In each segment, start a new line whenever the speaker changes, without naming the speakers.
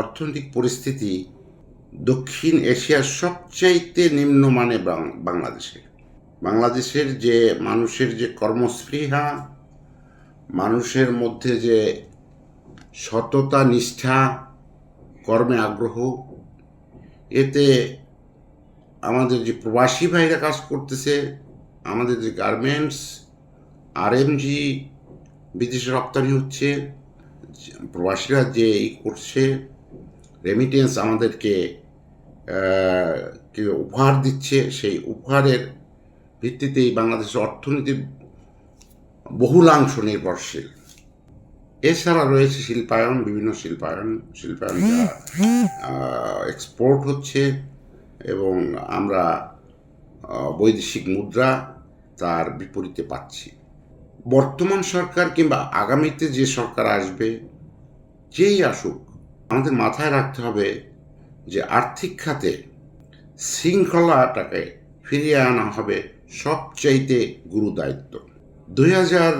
অর্থনৈতিক পরিস্থিতি দক্ষিণ এশিয়ার সবচাইতে নিম্নমানে বাংলাদেশে। বাংলাদেশের যে মানুষের যে কর্মস্পৃহা, মানুষের মধ্যে যে সততা, নিষ্ঠা, কর্মে আগ্রহ, এতে আমাদের যে প্রবাসী ভাইরা কাজ করতেছে, আমাদের যে গার্মেন্টস আরএমজি বিদেশে রপ্তানি হচ্ছে, প্রবাসীরা যে ই করছে রেমিটেন্স আমাদেরকে কি উপহার দিচ্ছে, সেই উপহারের ভিত্তিতেই বাংলাদেশের অর্থনীতির বহুলাংশ নির্ভরশীল। এছাড়া রয়েছে শিল্পায়ন, বিভিন্ন শিল্পায়ন শিল্পায়ন এক্সপোর্ট হচ্ছে এবং আমরা বৈদেশিক মুদ্রা তার বিপরীতে পাচ্ছি। বর্তমান সরকার কিংবা আগামীতে যে সরকার আসবে, যেই আসুক আমাদের মাথায় রাখতে হবে যে আর্থিক খাতে শৃঙ্খলাটাকে ফিরিয়ে আনা হবে সবচাইতে গুরু দায়িত্ব দুই হাজার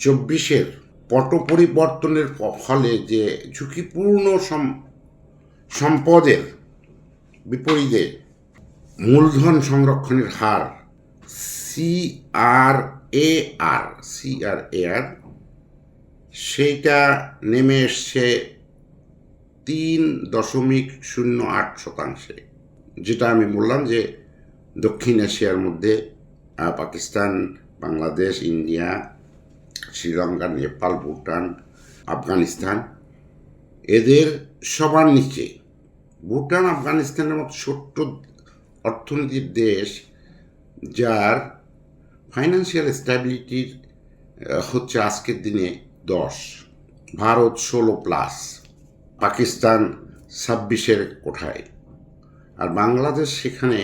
চব্বিশের পট পরিবর্তনের ফলে যে ঝুঁকিপূর্ণ সম- সম্পদের বিপরীতে মূলধন সংরক্ষণের হার সিআর এ আর সিআর এ আর, সেইটা নেমে এসছে তিন দশমিক শূন্য আট শতাংশে, যেটা আমি বললাম যে দক্ষিণ এশিয়ার মধ্যে পাকিস্তান, বাংলাদেশ, ইন্ডিয়া, শ্রীলঙ্কা, নেপাল, ভুটান, আফগানিস্তান, এদের সবার নিচে। ভুটান, আফগানিস্তানের মতো ছোট্ট অর্থনীতির দেশ, যার ফাইন্যান্সিয়াল স্ট্যাবিলিটির হচ্ছে আজকের দিনে দশ, ভারত ষোলো প্লাস পাকিস্তান ছাব্বিশের কোঠায়। আর বাংলাদেশ সেখানে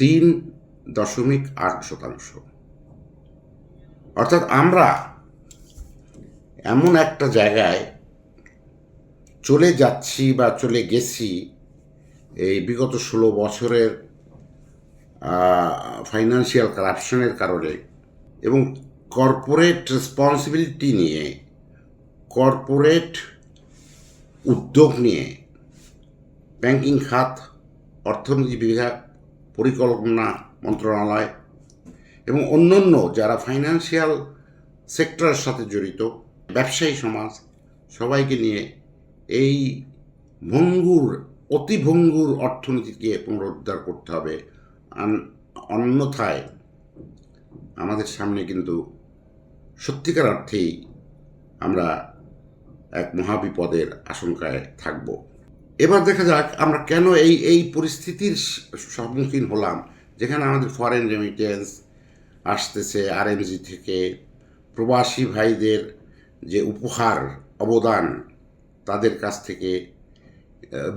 তিন দশমিক আট শতাংশ। অর্থাৎ আমরা এমন একটা জায়গায় চলে যাচ্ছি বা চলে গেছি, এই বিগত ষোলো বছরের ফাইন্যান্সিয়াল কারাপশনের কারণে এবং কর্পোরেট রেসপন্সিবিলিটি নিয়ে কর্পোরেট উদ্যোগ নিয়ে ব্যাংকিং খাত, অর্থনীতি বিভাগ, পরিকল্পনা মন্ত্রণালয় এবং অন্যান্য যারা ফাইন্যান্সিয়াল সেক্টরের সাথে জড়িত, ব্যবসায়ী সমাজ, সবাইকে নিয়ে এই ভঙ্গুর, অতি ভঙ্গুর অর্থনীতিকে পুনরুদ্ধার করতে হবে। অন্যথায় আমাদের সামনে কিন্তু সত্যিকার অর্থেই আমরা এক মহাবিপদের আশঙ্কায় থাকব। এবার দেখা যাক আমরা কেন এই এই পরিস্থিতির সম্মুখীন হলাম, যেখানে আমাদের ফরেন রেমিটেন্স আসতেছে আরএমজি থেকে। প্রবাসী ভাইদের যে উপহার, অবদান, তাদের কাছ থেকে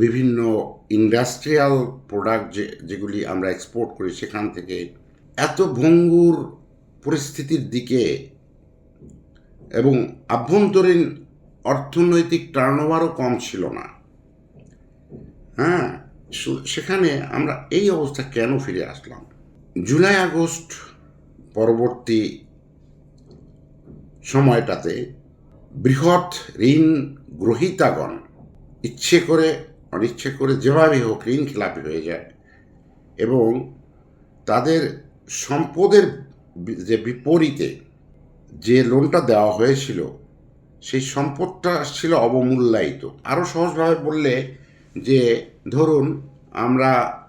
বিভিন্ন ইন্ডাস্ট্রিয়াল প্রোডাক্ট যে, যেগুলি আমরা এক্সপোর্ট করি সেখান থেকে। এত ভঙ্গুর পরিস্থিতির দিকে এবং আভ্যন্তরীণ অর্থনৈতিক টার্নওভারও কম ছিল না। হ্যাঁ সেখানে আমরা এই অবস্থা কেন ফিরে আসলাম? জুলাই, আগস্ট পরবর্তী সময়টাতে বৃহৎ ঋণ গ্রহীতাগণ ইচ্ছে করে, অনিচ্ছে করে যেভাবে হোক ঋণ খেলাপি হয়ে যায় এবং তাদের সম্পদের যে বিপরীতে যে লোনটা দেওয়া হয়েছিল সেই সম্পদটা ছিল অবমূল্যায়িত। আরও সহজভাবে বললে যে, ধরুন আমরা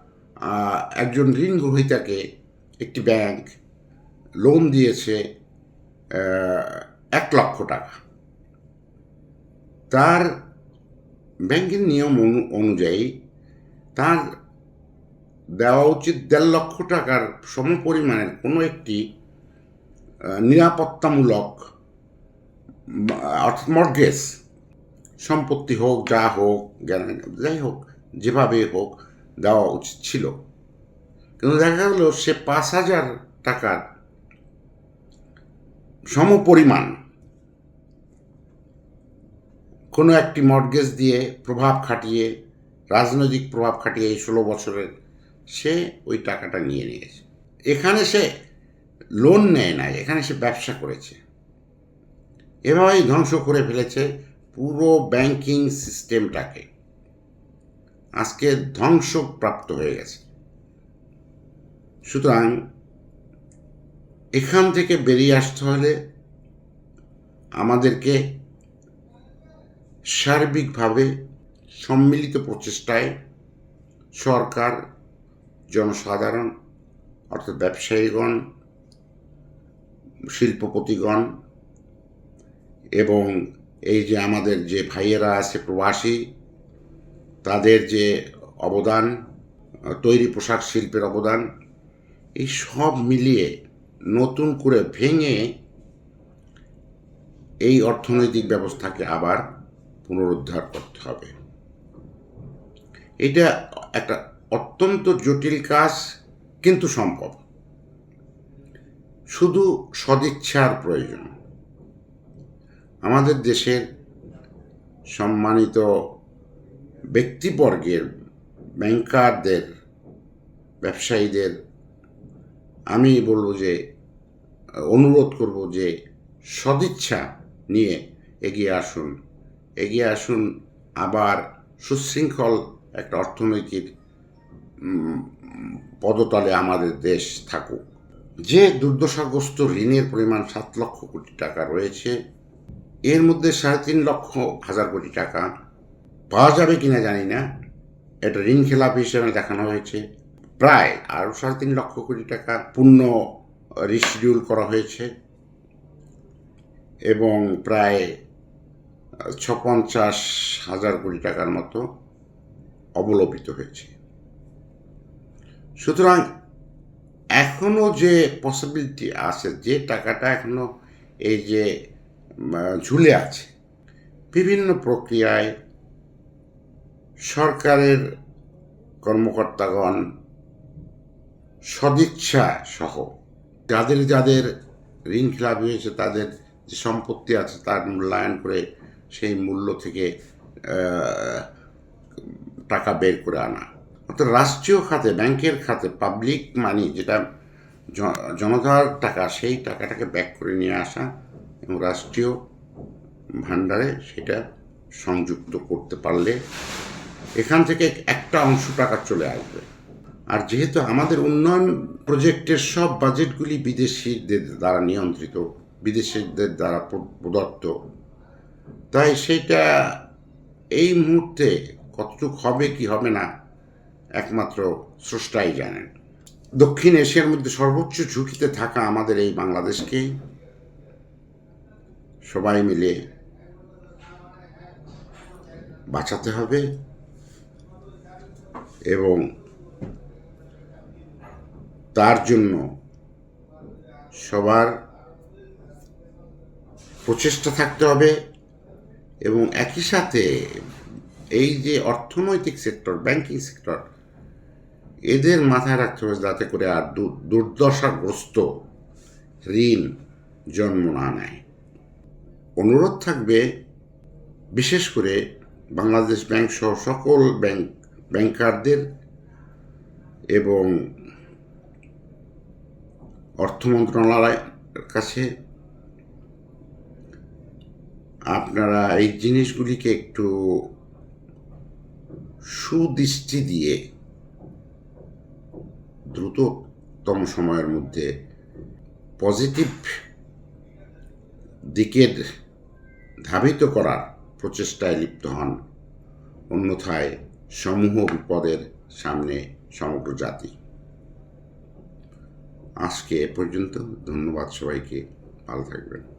একজন ঋণ গ্রহীতাকে একটি ব্যাংক লোন দিয়েছে এক লক্ষ টাকা। তার ব্যাংকের নিয়ম অনু- অনুযায়ী তার দেওয়া উচিত দেড় লক্ষ টাকার সমপরিমাণের কোনো একটি নিরাপত্তামূলক অর্থাৎ মর্গেজ সম্পত্তি হোক, যা হোক যাই হোক যেভাবে হোক দেওয়া উচিত ছিল। কিন্তু দেখা গেল সে পাঁচ হাজার টাকার সমপরিমাণ কোনো একটি মর্গেজ দিয়ে প্রভাব খাটিয়ে, রাজনৈতিক প্রভাব খাটিয়ে এই ষোলো বছরের সে ওই টাকাটা নিয়ে নিয়েছে। এখানে সে লোন নেয় না এখানে সে ব্যবসা করেছে। এভাবেই ধ্বংস করে ফেলেছে পুরো ব্যাংকিং সিস্টেমটাকে। আজকে ধ্বংসপ্রাপ্ত হয়ে গেছে। সুতরাং এখান থেকে বেরিয়ে আসতে হলে আমাদেরকে সার্বিকভাবে সম্মিলিত প্রচেষ্টায় সরকার, জনসাধারণ, অর্থাৎ ব্যবসায়ীগণ, শিল্পপতিগণ এবং এই যে আমাদের যে ভাইয়েরা আছে প্রবাসী, তাদের যে অবদান, তৈরি পোশাক শিল্পের অবদান, এই সব মিলিয়ে নতুন করে ভেঙে এই অর্থনৈতিক ব্যবস্থাকে আবার পুনরুদ্ধার করতে হবে। এটা একটা অত্যন্ত জটিল কাজ, কিন্তু সম্ভব। শুধু সদিচ্ছার প্রয়োজন। আমাদের দেশের সম্মানিত ব্যক্তিবর্গের ব্যাংকারদের ব্যবসায়ীদের, আমি বলব যে, অনুরোধ করব যে, সদিচ্ছা নিয়ে এগিয়ে আসুন। এগিয়ে আসুন আবার সুশৃঙ্খল একটা অর্থনৈতিক পদতলে আমাদের দেশ থাকুক। যে দুর্দশাগ্রস্ত ঋণের পরিমাণ সাত লক্ষ কোটি টাকা রয়েছে এর মধ্যে সাড়ে তিন লক্ষ হাজার কোটি টাকা পাওয়া যাবে কিনা জানি না। এটা ঋণ খেলাপ হিসেবে দেখানো হয়েছে। প্রায় আরও সাড়ে তিন লক্ষ কোটি টাকা পূর্ণ রিশিডিউল করা হয়েছে এবং প্রায় ছপঞ্চাশ হাজার কোটি টাকার মতো অবলোপিত হয়েছে। সুতরাং এখনও যে পসিবিলিটি আছে, যে টাকাটা এখনও এই যে ঝুলে আছে। বিভিন্ন প্রক্রিয়ায় সরকারের কর্মকর্তাগণ সদিচ্ছা সহ যাদের যাদের ঋণ খেলাপি হয়েছে, তাদের যে সম্পত্তি আছে, তার মূল্যায়ন করে সেই মূল্য থেকে টাকা বের করে আনা। অর্থাৎ রাষ্ট্রীয় খাতে, ব্যাংকের খাতে, পাবলিক মানি যেটা জনতার টাকা, সেই টাকাটাকে ব্যাক করে নিয়ে আসা এবং রাষ্ট্রীয় ভাণ্ডারে সেটা সংযুক্ত করতে পারলে এখান থেকে একটা অংশ টাকা চলে আসবে। আর যেহেতু আমাদের উন্নয়ন প্রজেক্টের সব বাজেটগুলি বিদেশিদের দ্বারা নিয়ন্ত্রিত, বিদেশিদের দ্বারা প্রদত্ত, তাই সেটা এই মুহূর্তে কতটুক হবে, কি হবে না, একমাত্র স্রষ্টাই জানেন। দক্ষিণ এশিয়ার মধ্যে সর্বোচ্চ ঝুঁকিতে থাকা আমাদের এই বাংলাদেশকেই সবাই মিলে বাঁচাতে হবে এবং তার জন্য সবার প্রচেষ্টা থাকতে হবে এবং একই সাথে এই যে অর্থনৈতিক সেক্টর ব্যাংকিং সেক্টর এদের মাথায় রাখতে হবে যাতে করে আর দুর্দশাগ্রস্ত ঋণ জন্ম না নেয়। অনুরোধ থাকবে, বিশেষ করে বাংলাদেশ ব্যাংক সহ সকল ব্যাংক, ব্যাংকারদের এবং অর্থ মন্ত্রণালয়ের কাছে। আপনারা এই জিনিসগুলিকে একটু সুদৃষ্টি দিয়ে দ্রুততম সময়ের মধ্যে পজিটিভ দিকের ধাবিত করার প্রচেষ্টায় লিপ্ত হন। অন্যথায় সমূহ বিপদের সামনে সমগ্র জাতি। আজকে এ পর্যন্ত। ধন্যবাদ সবাইকে। ভালো থাকবেন।